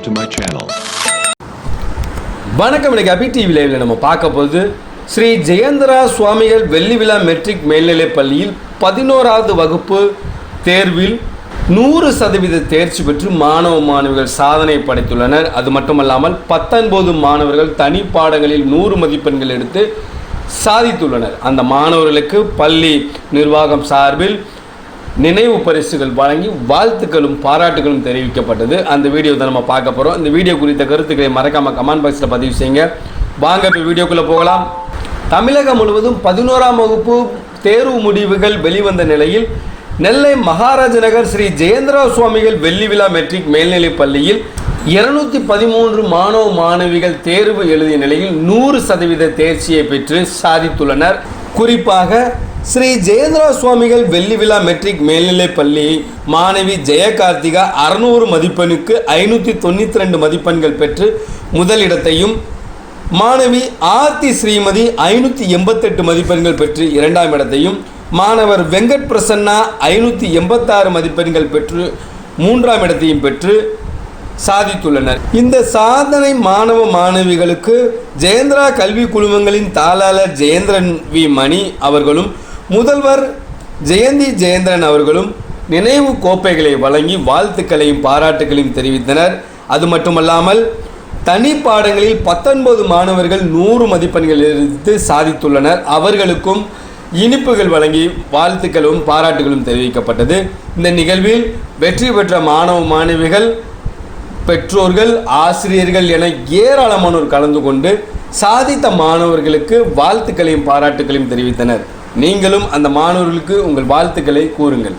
subscribe to my channel. வணக்கம் இன்னைக்கு அபி TV லைவ்ல நம்ம பார்க்க போது ஸ்ரீ ஜெயந்திரா சுவாமிகள் வெள்ளி விழா மெட்ரிக் மேல்நிலைப் பள்ளியில் பதினோராவது வகுப்பு தேர்வில் நூறு சதவீத தேர்ச்சி பெற்று மாணவ மாணவிகள் சாதனை படைத்துள்ளனர் அது மட்டுமல்லாமல் பத்தொன்பது மாணவர்கள் தனி பாடங்களில் நூறு மதிப்பெண்கள் எடுத்து சாதித்துள்ளனர் அந்த மாணவர்களுக்கு பள்ளி நிர்வாகம் சார்பில் நினைவு பரிசுகள் வழங்கி வாழ்த்துக்களும் பாராட்டுகளும் தெரிவிக்கப்பட்டது. அந்த வீடியோ தான் நம்ம பார்க்க போகிறோம் இந்த வீடியோ குறித்த கருத்துக்களை மறக்காமல் கமெண்ட் பாக்ஸில் பதிவு செய்யுங்க. வாங்க இப்போ வீடியோக்குள்ளே போகலாம். தமிழகம் முழுவதும் பதினோராம் வகுப்பு தேர்வு முடிவுகள் வெளிவந்த நிலையில் நெல்லை மகாராஜ நகர் ஸ்ரீ ஜெயேந்திரா சுவாமிகள் வெள்ளி விழா மெட்ரிக் மேல்நிலைப் பள்ளியில் இருநூத்தி பதிமூன்று மாணவ மாணவிகள் தேர்வு எழுதிய நிலையில் நூறு சதவீத தேர்ச்சியை பெற்று சாதித்துள்ளனர். குறிப்பாக ஸ்ரீ ஜெயேந்திரா சுவாமிகள் வெள்ளி விழா மெட்ரிக் மேல்நிலைப் பள்ளி மாணவி ஜெயகார்த்திகா அறுநூறு மதிப்பெண்ணுக்கு ஐநூற்றி தொண்ணூற்றி ரெண்டு மதிப்பெண்கள் பெற்று முதலிடத்தையும் மாணவி ஆர்த்தி ஸ்ரீமதி ஐநூற்றி எண்பத்தெட்டு மதிப்பெண்கள் பெற்று இரண்டாம் இடத்தையும் மாணவர் வெங்கட் பிரசன்னா ஐநூற்றி எண்பத்தாறு மதிப்பெண்கள் பெற்று மூன்றாம் இடத்தையும் பெற்று சாதித்துள்ளனர். இந்த சாதனை மாணவ மாணவிகளுக்கு ஜெயந்திரா கல்வி குழுமங்களின் தாளாளர் ஜெயேந்திரன் வி. மணி அவர்களும் முதல்வர் ஜெயந்தி ஜெயேந்திரன் அவர்களும் நினைவு கோப்பைகளை வழங்கி வாழ்த்துக்களையும் பாராட்டுகளையும் தெரிவித்தனர். அது மட்டுமல்லாமல் தனி பாடங்களில் பத்தொன்பது மாணவர்கள் நூறு மதிப்பெண்கள் எடுத்து சாதித்துள்ளனர். அவர்களுக்கும் இனிப்புகள் வழங்கி வாழ்த்துக்களும் பாராட்டுகளும் தெரிவிக்கப்பட்டது. இந்த நிகழ்வில் வெற்றி பெற்ற மாணவ மாணவிகள் பெற்றோர்கள் ஆசிரியர்கள் என ஏராளமானோர் கலந்து கொண்டு சாதித்த மாணவர்களுக்கு வாழ்த்துக்களையும் பாராட்டுகளையும் தெரிவித்தனர். நீங்களும் அந்த மாணவர்களுக்கு உங்கள் வாழ்த்துக்களை கூறுங்கள்.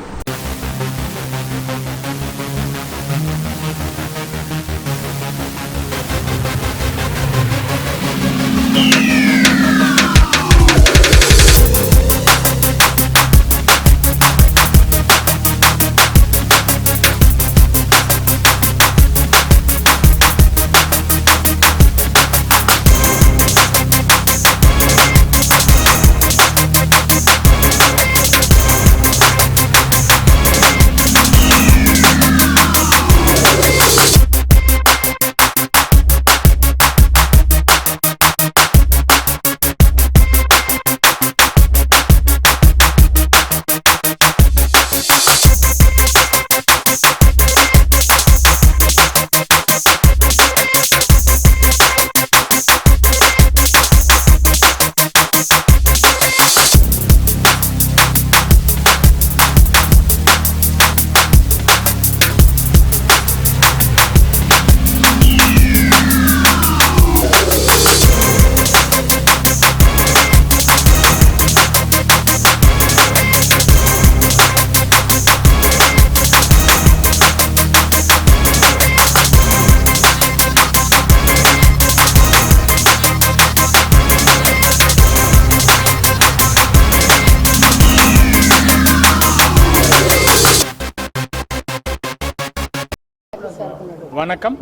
வணக்கம்.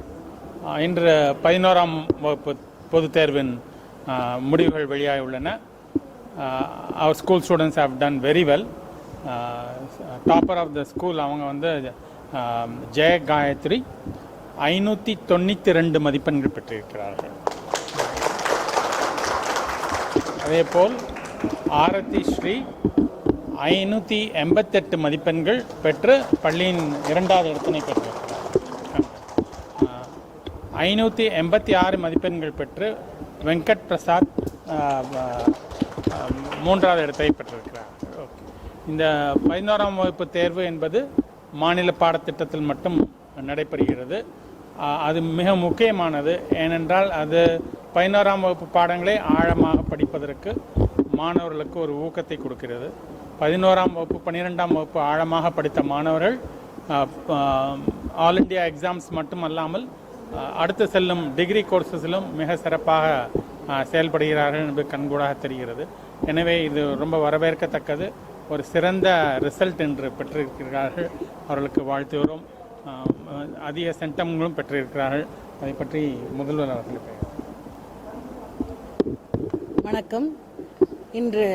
இன்று பதினோராம் வகுப்பு பொதுத் தேர்வின் முடிவுகள் வெளியாகி உள்ளன. அவர் school students have done very well topper of the school அவங்க வந்து ஜெய காயத்ரி ஐநூற்றி தொண்ணூற்றி ரெண்டு மதிப்பெண்கள் பெற்றிருக்கிறார்கள். அதேபோல் ஆரத்தி ஸ்ரீ ஐநூற்றி எண்பத்தெட்டு மதிப்பெண்கள் பெற்று பள்ளியின் இரண்டாவது இடத்தினை பெற்றிருக்கிறார். ஐநூற்றி எண்பத்தி ஆறு மதிப்பெண்கள் பெற்று வெங்கட் பிரசாத் மூன்றாவது இடத்தை பெற்றிருக்கிறார். ஓகே. இந்த பதினோராம் வகுப்பு தேர்வு என்பது மாநில பாடத்திட்டத்தில் மட்டும் நடைபெறுகிறது. அது மிக முக்கியமானது. ஏனென்றால் அது பதினோராம் வகுப்பு பாடங்களை ஆழமாக படிப்பதற்கு மாணவர்களுக்கு ஒரு ஊக்கத்தை கொடுக்கிறது. பதினோராம் வகுப்பு பன்னிரெண்டாம் வகுப்பு ஆழமாக படித்த மாணவர்கள் ஆல் இண்டியா எக்ஸாம்ஸ் மட்டும் அல்லாமல் அடுத்து செல்லும் டிகிரி கோர்சஸிலும் மிக சிறப்பாக செயல்படுகிறார்கள் என்பது கண்கூடாக தெரிகிறது. எனவே இது ரொம்ப வரவேற்கத்தக்கது. ஒரு சிறந்த ரிசல்ட் என்று பெற்றிருக்கிறார்கள். அவர்களுக்கு வாழ்த்துகிறோம். அதிக சென்டம்களும் பெற்றிருக்கிறார்கள். அதை பற்றி முதல்வர் அவர்கள் வணக்கம். இன்று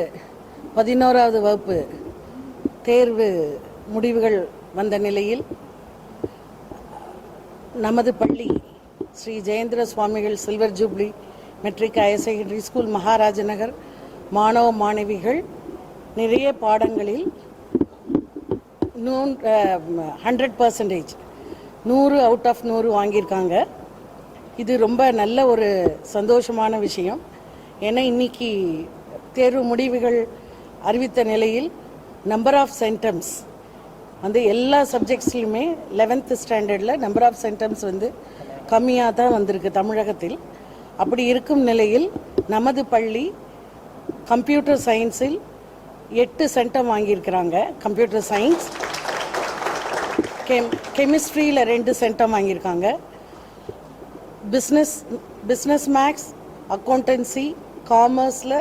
பதினோராவது வகுப்பு தேர்வு முடிவுகள் வந்த நிலையில் நமது பள்ளி ஸ்ரீ ஜெயேந்திர சுவாமிகள் silver jubilee matric higher secondary school Maharaja Nagar மாணவ மாணவிகள் நிறைய பாடங்களில் நூ ஹண்ட்ரட் பர்சன்டேஜ் நூறு அவுட் ஆஃப் நூறு வாங்கியிருக்காங்க. இது ரொம்ப நல்ல ஒரு சந்தோஷமான விஷயம். ஏன்னா இன்னைக்கு தேர்வு முடிவுகள் அறிவித்த நிலையில் நம்பர் ஆஃப் சென்டம்ஸ் வந்து எல்லா சப்ஜெக்ட்ஸ்லையுமே லெவன்த் ஸ்டாண்டர்டில் நம்பர் ஆஃப் சென்டம்ஸ் வந்து கம்மியாக தான் வந்திருக்கு தமிழகத்தில். அப்படி இருக்கும் நிலையில் நமது பள்ளி கம்ப்யூட்டர் சயின்ஸில் எட்டு சென்டம் வாங்கியிருக்கிறாங்க. கம்ப்யூட்டர் சயின்ஸ் கெம் கெமிஸ்ட்ரியில் ரெண்டு சென்டம் வாங்கியிருக்காங்க. பிஸ்னஸ் பிஸ்னஸ் மேக்ஸ் அக்கௌண்டன்சி காமர்ஸில்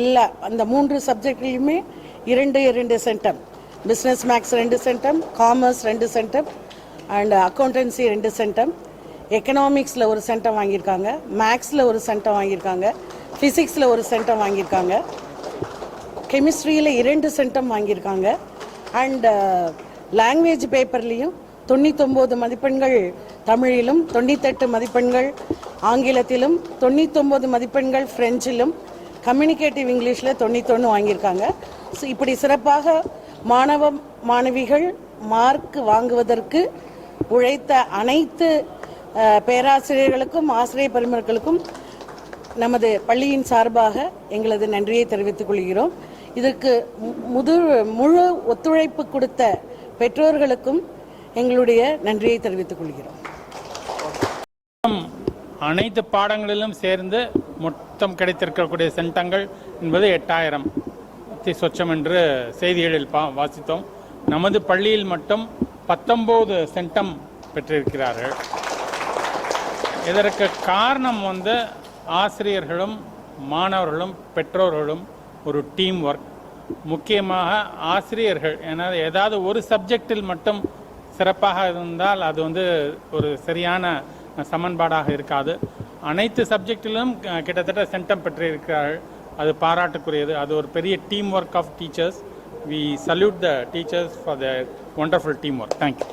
எல்லா அந்த மூன்று சப்ஜெக்ட்லேயுமே இரண்டு இரண்டு சென்டம். பிஸ்னஸ் மேக்ஸ் ரெண்டு சென்டம் காமர்ஸ் ரெண்டு சென்டம் அண்ட் அக்கௌண்டன்சி ரெண்டு சென்டம். எக்கனாமிக்ஸில் ஒரு சென்டம் வாங்கியிருக்காங்க. மேக்ஸில் ஒரு சென்டம் வாங்கியிருக்காங்க. ஃபிசிக்ஸில் ஒரு சென்டம் வாங்கியிருக்காங்க. கெமிஸ்ட்ரியில் இரண்டு சென்டம் வாங்கியிருக்காங்க. அண்ட் uh, லாங்குவேஜ் பேப்பர்லேயும் தொண்ணூத்தொம்பது மதிப்பெண்கள் தமிழிலும் தொண்ணூத்தெட்டு மதிப்பெண்கள் ஆங்கிலத்திலும் தொண்ணூத்தொம்பது மதிப்பெண்கள் ஃப்ரெஞ்சிலும் கம்யூனிகேட்டிவ் இங்கிலீஷில் தொண்ணூத்தொன்று வாங்கியிருக்காங்க. ஸோ இப்படி சிறப்பாக மாணவ மாணவிகள் மார்க் வாங்குவதற்கு உழைத்த அனைத்து பேராசிரியர்களுக்கும் ஆசிரியர் பெருமக்களுக்கும் நமது பள்ளியின் சார்பாக எங்களது நன்றியை தெரிவித்துக் கொள்கிறோம். இதற்கு மு- முது முழு ஒத்துழைப்பு கொடுத்த பெற்றோர்களுக்கும் எங்களுடைய நன்றியை தெரிவித்துக் கொள்கிறோம். அனைத்து பாடங்களிலும் சேர்ந்து மொத்தம் கிடைத்திருக்கக்கூடிய சென்டங்கள் என்பது எட்டாயிரம். தி சொச்சம் என்று செய்திகளில் பா வாசித்தோம். நமது பள்ளியில் மட்டும் பத்தொம்போது சென்டம் பெற்றிருக்கிறார்கள். இதற்கு காரணம் வந்து ஆசிரியர்களும் மாணவர்களும் பெற்றோர்களும் ஒரு டீம் ஒர்க் முக்கியமாக ஆசிரியர்கள் ஏன்னா ஏதாவது ஒரு சப்ஜெக்டில் மட்டும் சிறப்பாக இருந்தால் அது வந்து ஒரு சரியான சமன்பாடாக இருக்காது. அனைத்து சப்ஜெக்டிலும் கிட்டத்தட்ட சென்டம் பெற்றிருக்கிறார்கள். அது பாராட்டுக்குரியது. அது ஒரு பெரிய team work of teachers we salute the teachers for the wonderful team work thank you